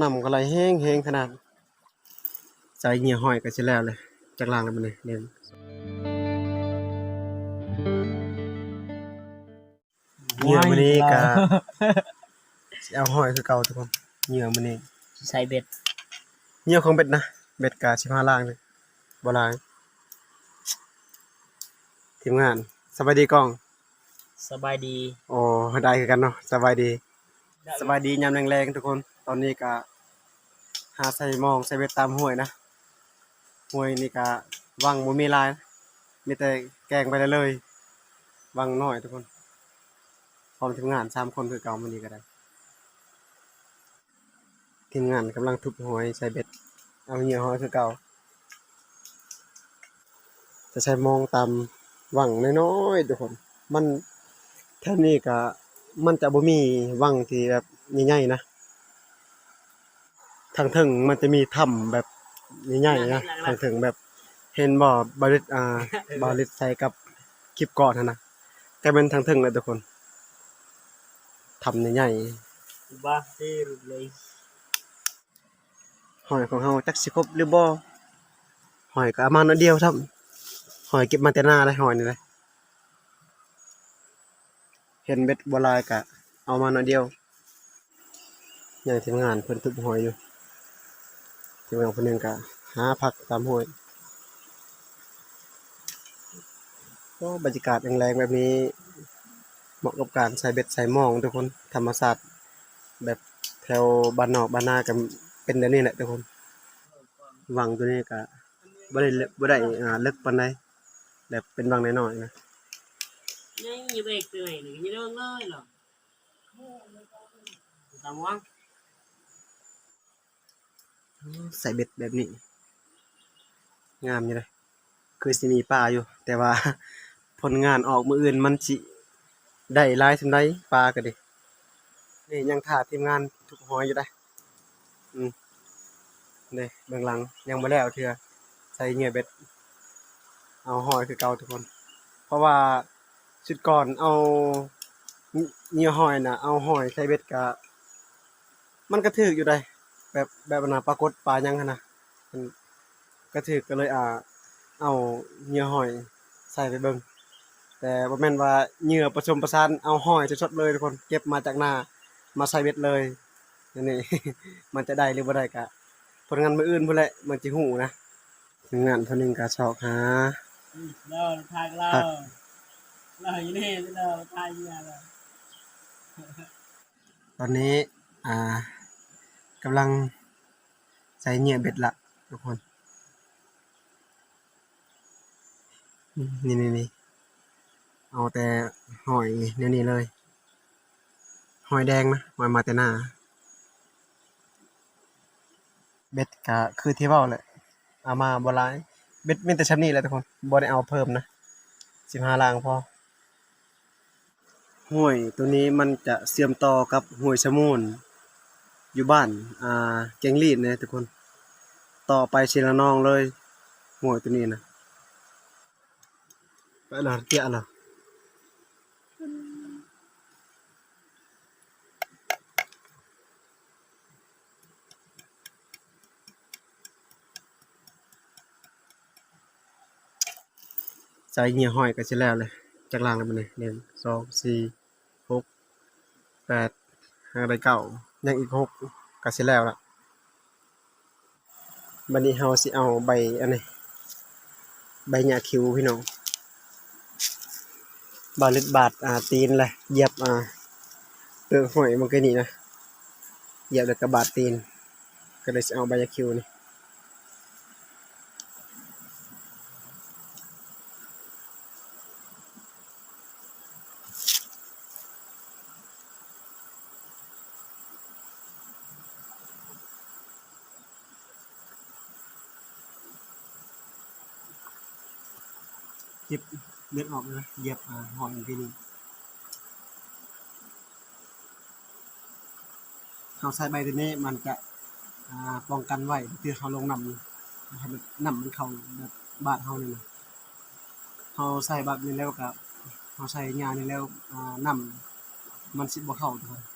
น้ำก็ไหลแห้งแห้งขนาดใส่เหงื่อห้อยก็สิแล้วเลยจากล่างแล้วมันนี่เด่นเหงื่อมันนี้ก็สิเอาห้อยคือเก่าทุกคนเหงื่อมันนี้ใส่เบ็ดเหงื่อของเบ็ดนะเบ็ดกา15ล่างเลยบ่ล่างทีมงานสบายดีกล้องสบายดี โอ้ได้คือกันเนาะสบายดี สบายดียามแรงๆทุกคน ตอนนี้ก็หาใส่มองใส่เบ็ดตามห้วยนะห้วยนี่ก็วังบ่มีลายนะมีแต่แกงไปได้เลยวังน้อยทุกคนพร้อมทีมงานสามคนคือเก่ามื้อนี้ก็ได้ทีมงานกำลังทุบหอยใส่เบ็ด เอาเหยื่อหอยคือเก่าจะใช้มองตามวังน้อยๆทุกคน มันแถวนี้ก็มันจะบ่มีวังที่แบบใหญ่ๆนะ ทางถึงมันจะมีถ้ำแบบใหญ่ๆนะทางถึงแบบเห็นบ่บริษอ่าบริษใส่กับคลิปก่อนหั่นนะแต่เป็นทางถึงเลยทุกคนถ้ำใหญ่ๆบ้าที่เลยหอยของเฮาจักสิครบหรือบ่หอยก็เอามาหน่อยเดียวครับหอยเก็บมาแต่หน้าเลยหอยนี่เลยเห็นเบ็ดบ่หลายก็เอามาหน่อยเดียวอย่างทีมงานเพิ่นทุบหอยอยู่ ทีมงานเพิ่นหนึงก็หาผักตามห้วยก็บรรยากาศแรงๆแบบนี้ เหมาะกับการใส่เบ็ดใส่หมองทุกคนธรรมศาสตร์แบบแถวบ้านนอกบ้านนากันเป็นแบบนี้แหละทุกคนวังตัวนี้ก็บ่ได้บ่ได้อ่าลึกปานใดแบบเป็นวังน้อยๆนะนี่อย่เบรกตัวไหนหรือย่าเลิกเลยหรอตามวัง ใส่เบ็ดแบบนี้ งามอยู่เลย คือสิมีปลาอยู่ แต่ว่าผลงานออกมืออื่นมันสิได้ลายส่ำใดปลาก็ดินี่ยังท่าทีมงานทุกหอยอยู่ได้อืมนี่เบื้องหลังยังบ่แล้วเทื่อใส่เงือเบ็ด เอาหอยคือเก่าทุกคน เพราะว่าชุดก่อนเอาเงือหอยน่ะเอาหอยใส่เบ็ดก็มันก็ถึกอยู่ได้ แบบแบบว่าน่ะปรากฏปลายังหั่นน่ะมันก็ถึกก็เลยอ่า เอาเหงื่อหอยใส่ไปเบิ่งแต่บ่แม่นว่าเหงื่อผสมผสานเอาหอยสดๆเลยทุกคนเก็บมาจากนามาใส่เบ็ดเลยนั่นนี่ มันจะได้หรือบ่ได้ก็ผลงานมื้ออื่นพุ่นแหละมันสิฮู้นะทีมงานเพิ่นหนึงก็ชอกหา เราทายเราเราอยู่นี่เราทายอยู่อะไรตอนนี้ อ่า กำลังใส่เหงื่อเบ็ดละทุกคน นี่นี่นี่เอาแต่หอยเนี่ยนี่เลย หอยแดงนะหอยมาแต่หน้า เบ็ดก็คือที่เว้าแหละเอามาบ่หลายเบ็ดมีแต่ชั้นนี้แหละทุกคนบ่ได้เอาเพิ่มนะ15ลางพอห้วยตัวนี้มันจะเชื่อมต่อกับห้วยสมูน อยู่บ้านอ่าแกงลีดนะทุกคน ต่อไปเชลนองเลยหวยตัวนี้นะไปละเตี้ยละใส่เหงื่อห้อยก็สิแล้วเลยจากล่างเลยมันนี่หนึ่งสองสี่หกแปดห้าได้เก้า ยังอีกหกก็สิแล้วล่ะบัดนี้เฮาสิเอาใบอันนี้ใบหญ้าคิวพี่น้องบาลิดบาดอ่าตีนเลยเหยียบอ่าเปลือกหอยมันก็นี่นะเหยียบแล้วก็บาดตีน ก็เลยสิเอาใบหญ้าคิวนี่ เก็บเลือดออกนะเหยียบอ่าหอยอยู่ที่นี่เขาใส่ใบตัวนี้มันจะอ่าป้องกันไว้เพื่อเขาลงน้ำให้มันน้ำมันเขาแบบบาดเขานี่นะเขาใส่แบบนี้แล้วก็เขาใส่ยานี่แล้วอ่าน้ำมันสิบ่เข้า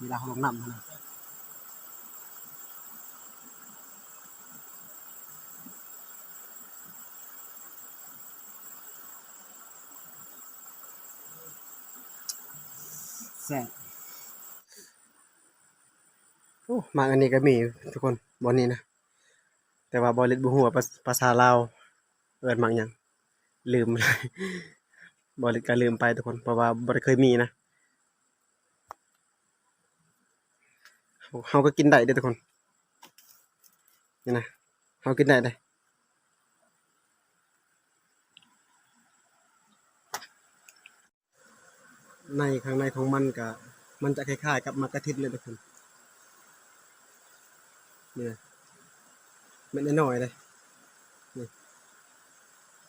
เวลาเขาลงน้ำนะ แซ่บโอ้มาอันนี้ก็มีทุกคนบอนนี้นะ แต่ว่าบอลิดบุหัวภาภาษาลาวเอินหมากหยังลืมเลยบอลิดก็ลืมไปทุกคนเพราะว่าบ่ได้เคยมีนะเฮาเฮาก็กินได้เด้อทุกคนนี่นะเฮากินได้เลย ในข้างในของมันก็มันจะคล้ายๆ กับมะกะทินเลยทุกคนนี่นะเม็ดน้อยๆเลยนี่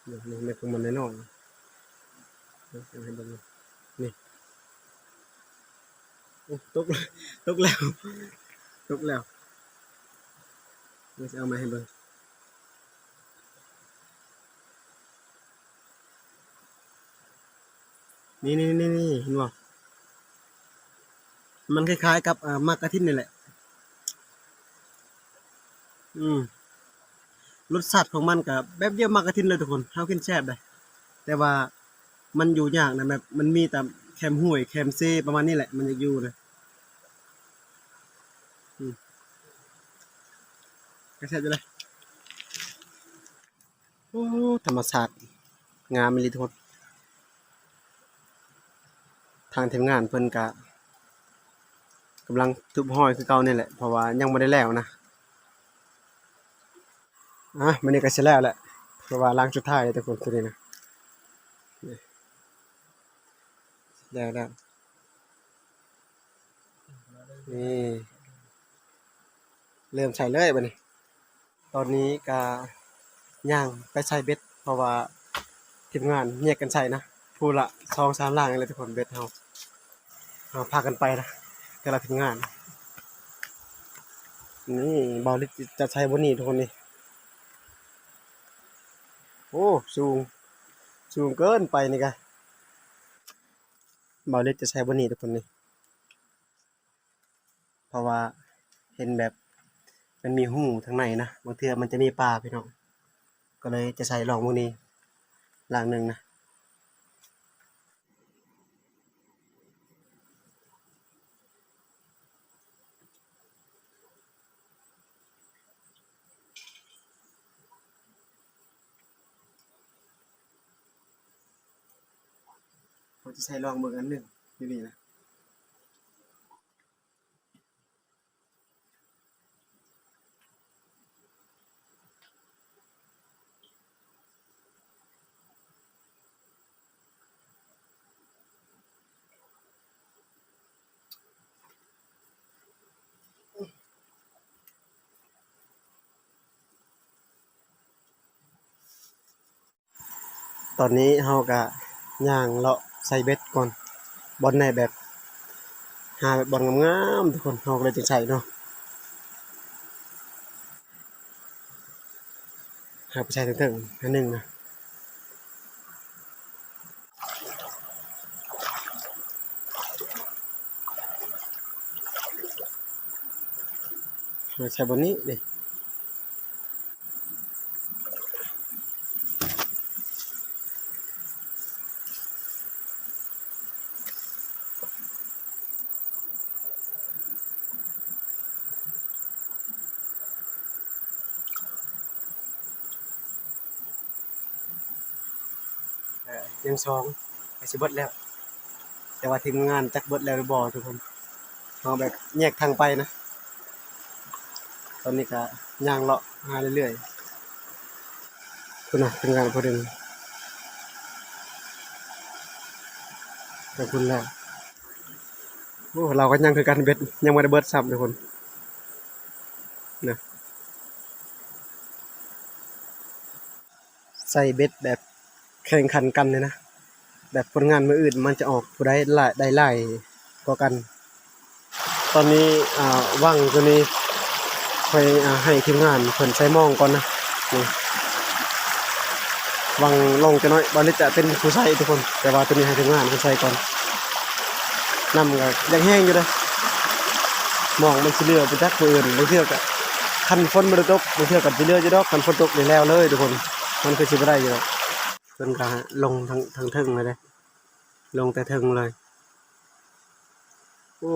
นี่นี่เม็ดของมันน้อยๆนี่เอาให้เบิ่งนะนี่โอ้ตกแล้วตกแล้วตกแล้วนี่จะเอามาให้เบิ่ง นี่นี่นี่นี่เห็นบ่มันคล้ายๆกับมากกะทินนี่แหละ อืมรสชาติของมันกับแบบเดียวมากกระทินเลยทุกคนเฮากินแซ่บเลยแต่ว่ามันอยู่ยากนะแบบมันมีแต่แคมห้วยแคมเซประมาณนี้แหละ มันจะอยู่นะอืมก็แซ่บอยู่เลยโอ้ธรรมชาติงามเลยทุกคน ทางทีมงานเพิ่นกะกำลังทุบห้อยคือเก่านี่แหละเพราะว่ายังไม่ได้แล้วนะอะมันนี่ก็เสร็จแล้วแหละเพราะว่าล้างชุดท้ายเลยทุกคนตัวนี้นะแล้วแล้วนี่เริ่มใส่เลยบัดนี้ตอนนี้ก็ย่างไปใส่เบ็ดเพราะว่าทีมงานแยกกันใส่นะผู้ละสองสามล่างเลยทุกคนเบ็ดเฮา เอาพากันไปนะแต่ละทีมงาน นี่บอลลิจะใช้บนนี้ทุกคนนี่โอ้สูง สูงเกินไปนี่กะบาล็กจะใช้บนนี้ทุกคนนี่เพราะว่าเห็นแบบมันมีหูทางในนะบางเทือมันจะมีปลาพี่น้องก็เลยจะใส่ลองพวกนี้ลางหนึ่งนะ ผมจะใช้ลองเบิ่งอันหนึ่งอยู่นี่นะตอนนี้เฮาก็ย่างเลาะ ใส่เบ็ดก่อนบอลในแบบหาแบบบอลงามๆทุกคนเฮาก็เลยจึงใส่เนาะหาไปใส่ถึงๆอันหนึ่งนะมาใส่บนนี้เอ่อ ยังสองไปสิเบิดแล้ว แต่ว่าทีมงานจักเบิดแล้วหรือทุกคนเอาแบบแยกทางไปนะ ตอนนี้ก็ย่างเลาะหาเรื่อยๆคุณนะทีมงานพอดึงขอบคุณแล้วโอ้เราก็ยังคือกันเบ็ดยังไม่ได้เบิดซ้ำทุกคนนะใส่เบ็ดแบบ แข่งขันกันเลยนะ แบบผลงานมืออื่นมันจะออกผู้ได้หลายได้หลายกว่ากัน ตอนนี้อ่าว่างตัวนี้ค่อยอให้ทีมงานเพิ่นใช้มองก่อนนะนี่วางลงจะน้อยบาลิจะเป็นผู้ใช้ทุกคน แต่ว่าตัวนี้ให้ทีมงานเพิ่นใช้ก่อนน้ำก็ยังแห้งอยู่เลยมองมันสิเลือไปจักผู้อื่นบางเทื่อก็คันฝนบ่ได้ตกบางเทื่อก็สิเลืออยู่ดอกคันฝนตกนี่แล้วเลยทุกคน มันคือสิบได้อยู่ดอกเพิ่นก็ลงทางทางเทึงเลยเด้ลงแต่เทึงเลย โอ้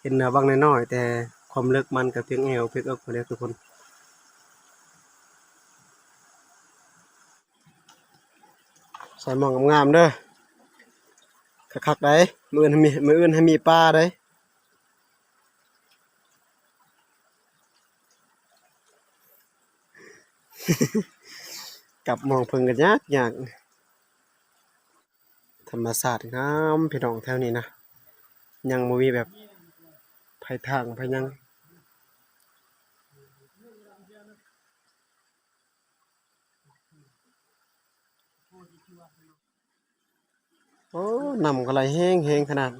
เห็นนะบางน้อยแต่ความลึกมันก็เพียงแอวเพียงอกพอแล้วทุกคนใส่หมองงามๆเด้อคักๆได้มืออื่นให้มีมืออื่นให้มีปลาได้ กับมองเพิ่งกันยากยากธรรมศาสตร์งามพี่น้องแถวนี้นะยังบ่มีแบบภัยทางภัยยังโอ้นำก็ไหลแห้งแห้งขนาด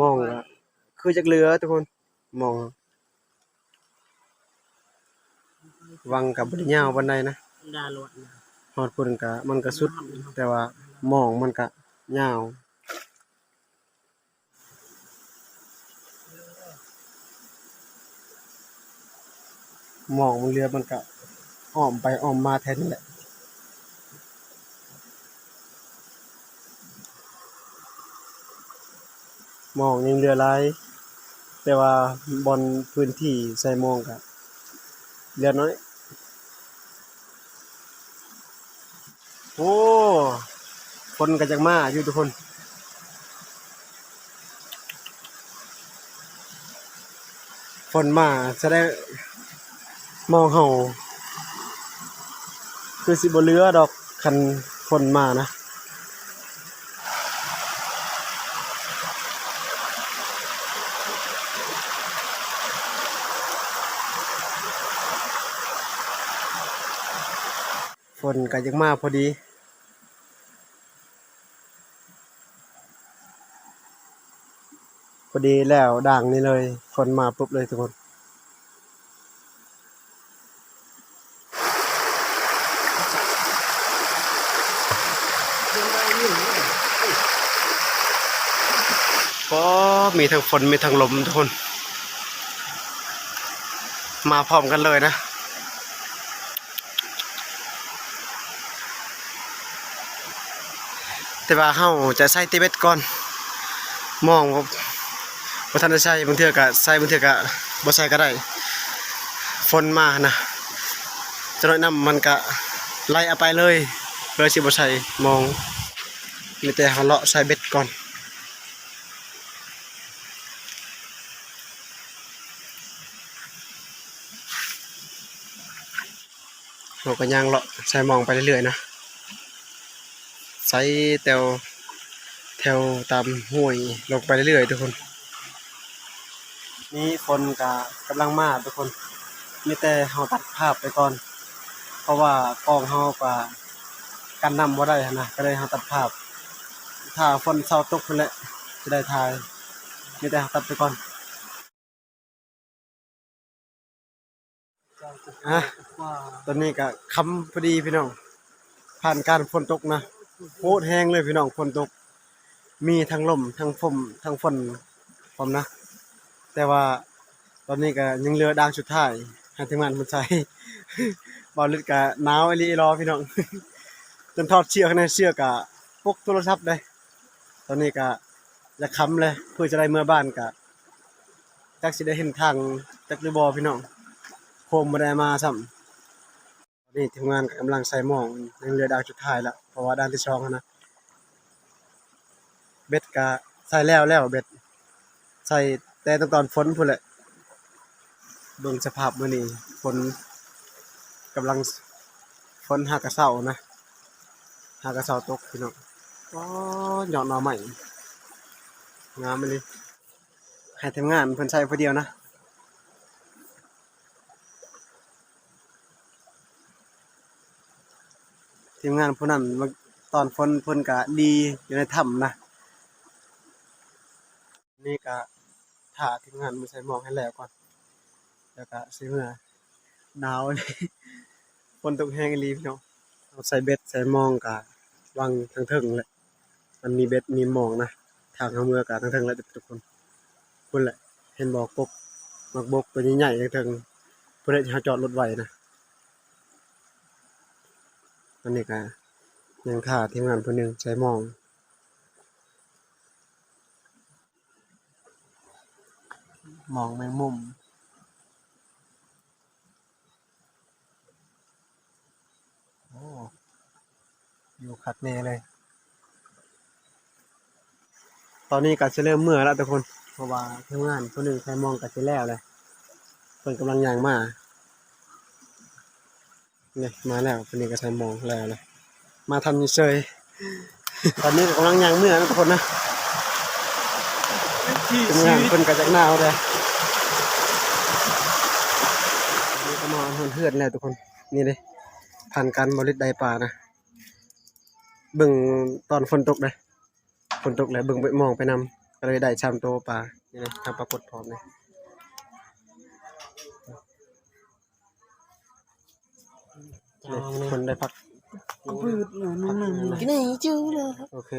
มองก็คือจักเรือทุกคนมองวังกับบริยาวบันไดนะดาลวดนะฮอดพุ่นก็มันก็สุด แต่ว่ามองมันก็ยาวมองมันเรือมันก็อ้อมไปอ้อมมาแทนนี่แหละ มองยังเรือหลาย แต่ว่าบนพื้นที่ใส่มองก็เรือน้อย โอ้ คนก็จังมาอยู่ทุกคนคนมาจะได้มองเห่าคือสิบเรือดอกคันคนมานะ นก็ยังมาพอดีพอดีแล้วด่างนี่เลยฝนมาปุ๊บเลยทุกคนก็มีทั้งฝนมีทั้งลมทุกคน มาพร้อมกันเลยนะ แต่ว่าเฮาจะใส่ติเบ็ดก่อนมองบ่บ่ทันได้ใส่บางเทื่อก็ใส่บางเทื่อก็บ่ใส่ก็ได้ฝนมานะจะน้อยน้ำมันก็ไล่เอาไปเลยเลยสิบ่ใส่มองมีแต่เฮาเลาะใส่เบ็ดก่อนเราก็ย่างเลาะใส่มองไปเรื่อยๆนะ ใส่แถวแถวตามห้วยลงไปเรื่อยๆทุกคน นี่คนกะกำลังมาทุกคนมีแต่เฮาตัดภาพไปก่อน เพราะว่ากล้องเฮาก็กันนำบ่าได้นะก็เลยเฮาตัดภาพ ถ้าฝนเศร้าตกพุ่นแหละจะได้ถ่ายมีแต่เฮาตัดไปก่อนอะตอนนี้ก็คำพอดีพี่น้อง ผ่านการฝนตกนะ โคตรแห้งเลยพี่น้องฝนตก มีทั้งลมทั้งฝนทั้งฝนพร้อมนะ แต่ว่าตอนนี้ก็ยังเหลือดางสุดท้ายให้ทีมงานมันใช้บอลลึกก็หนาวอีลีอีรอพี่น้องจนทอดเชือกในเชือกก็พกโทรศัพท์ได้ตอนนี้ก็จะค้ำเลยเพื่อจะได้เมื่อบ้านก็จักสิได้เห็นทางจักรือบ่พี่น้องโคมบ่ได้มาซ้ำนี่ทีมงานก็กำลังใส่หมองยังเหลือดาวสุดท้ายแล้ว เพราะว่าด้านที่สองนะเบ็ดก็ใส่แล้วแล้วเบ็ด ใส่แต่ตอนตอนฝนพุ่นแหละเบิ่งสภาพมื้อนี้ฝนกำลังฝนหากระเซานะหากระเซาตกพี่น้องก็หยอดหน่อใหม่งามเลยให้ทีมงานเพิ่นใส่ผู้เดียวนะ ทีมงานผู้นั้นมาตอนฝนเพิ่นก็ดีอยู่ในถ้ำนะ นี่ก็ถ่าทีมงานมาใส่หมอกให้แล้วก่อน แล้วก็สิเมื่อหนาวนี่ฝนตกแห้งอีหลีพี่น้องเอาใส่เบ็ดใส่หมองก็วางทางเทิงแหละมันมีเบ็ดมีหมองนะทางเข้าเมือก็ทางเทิงแหละทุกคนพุ่นแหละ เห็นบ่กบมักบกตัวใหญ่ๆทางเทิงเพื่อที่เขาจอดรถไว้นะ อันนี้ก็ยังขาดทีมงานคนหนึ่งใช้มองมองแมงมุมโอ้อยู่คักแน่เลย ตอนนี้ก็จะเริ่มเมื่อแล้วทุกคน เพราะว่าทีมงานคนหนึ่งใช้มองก็จะแล้วเลยเพิ่นกำลังย่างมา นี่มาแล้วคนนี้ก็ใช้มองแล้วเลยมาทำเฉยตอนนี้กำลังย่างเมื่อนะทุกคนนะที่ทีมงานเพิ่นก็จากหนาวเลยนนี้ก็มาเพื่อนแล้วทุกคนนี่เลยผ่านการบริดไดปลานะเบิ่งตอนฝนตกเลยฝนตกแล้วเบิ่งไปมองไปนำก็เลยได้ชามโตปลานี่เลยทำปรากฏพร้อมเลย คนได้พักปืดหนึ่งหนึ่งกินไหนจู้เลยโอเค